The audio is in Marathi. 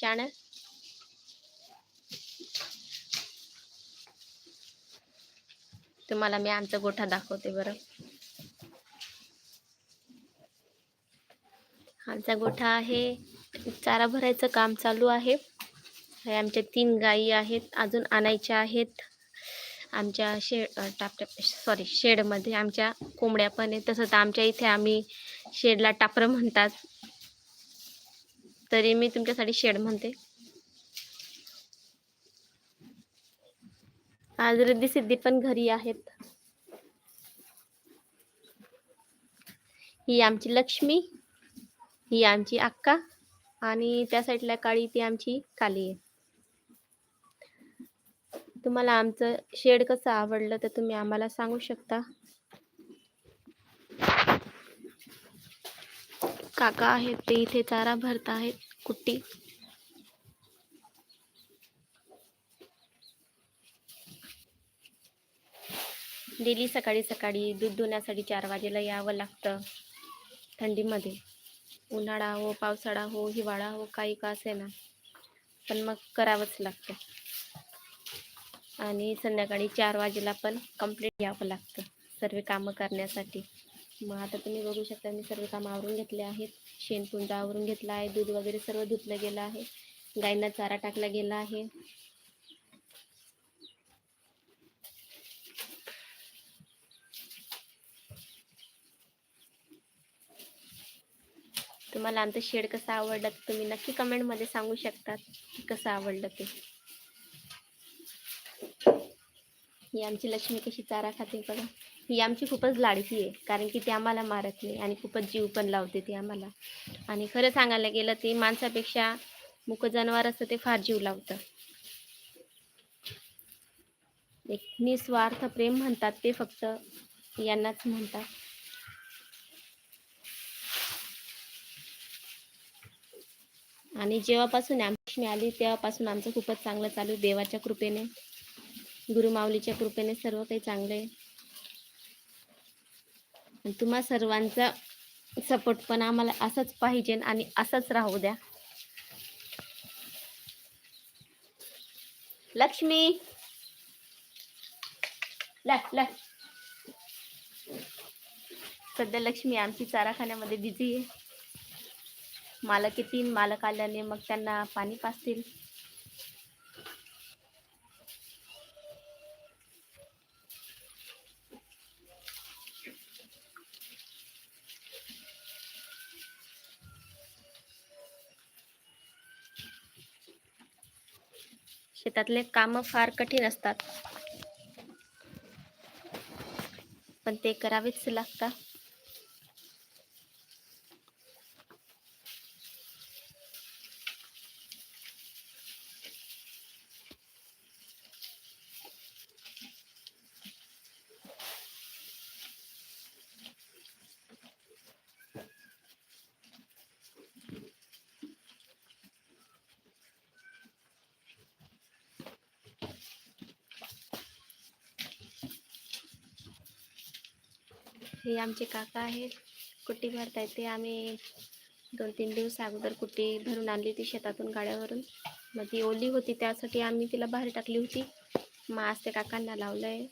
चॅनल तुम्हाला मी आमचा गोठा दाखवते बरं. आमचा गोठा आहे चारा भरायचं काम चालू आहे. हे आमच्या तीन गायी आहेत अजून आणायच्या आहेत. आमच्या शे टाप सॉरी शेडमध्ये आमच्या कोंबड्या पण आहेत. तसं तर आमच्या इथे आम्ही शेडला टापरं म्हणतात. तरी मी तुमच्यासाठी शेड म्हणते. आज रिद्धी सिद्धी पण घरी आहेत. ही आमची लक्ष्मी ही आमची अक्का आणि त्या साईडला काळी ती आमची काली. आहे तुम्हाला आमचं शेड कसं आवडलं तर तुम्ही आम्हाला सांगू शकता. काका आहेत ते इथे चारा भरत आहेत कुट्टी. डेली सकाळी सकाळी दूध धुण्यासाठी चार वाजेला यावं लागतं थंडीमध्ये. उन्हाळा हो पावसाळा हो हिवाळा हो काही का असे ना पण मग करावंच लागतं. आणि संध्याकाळी चार वाजेला पण कंप्लीट यावं लागतं. सर्व कामं करण्यासाठी. मग आता तुम्ही बघू शकता मी सर्व कामं आवरून घेतले आहेत. शेणपुंजा आवरून घेतला आहे दूध वगैरे सर्व धुतलं गेलं आहे. गायींना चारा टाकला गेला आहे. तुम्हाला आमचं शेड कसं आवडलं तुम्ही नक्की कमेंटमध्ये सांगू शकतात की कसं आवडलं ते. ही आमची लक्ष्मी कशी चारा खाते बघा. ही आमची खूपच लाडकी आहे कारण की ती आम्हाला मारत नाही आणि खूपच जीव पण लावते ती आम्हाला. आणि खरं सांगायला गेलं ते माणसापेक्षा मुक जनावर असतं ते फार जीव लावतं. एक निस्वार्थ प्रेम म्हणतात ते फक्त यांनाच म्हणतात. आणि जेव्हापासून आमची आली तेव्हापासून आमचं खूपच चांगलं चालू देवाच्या कृपेने. गुरुमाऊलीच्या कृपेने सर्व काही चांगलं आहे. तुम्हा सर्वांचा सपोर्ट पण आम्हाला असंच पाहिजे आणि असंच राहू द्या. लक्ष्मी! सध्या लक्ष्मी आमची चाराखान्यामध्ये बिझी आहे. मालक येतील मालक आल्याने मग त्यांना पाणी पाचतील. शेतातले काम फार कठीण असतात. पण ते करावेच लागतात. हे आमचे काका आहेत. कुट्टी भरतायत ते. आम्ही दोन तीन दिवस अगोदर कुट्टी भरून आणली होती शेतातून गाड्यावरून. मग ती ओली होती. त्यासाठी आम्ही तिला बाहेर टाकली होती. मग आज ते काकांना लावलं आहे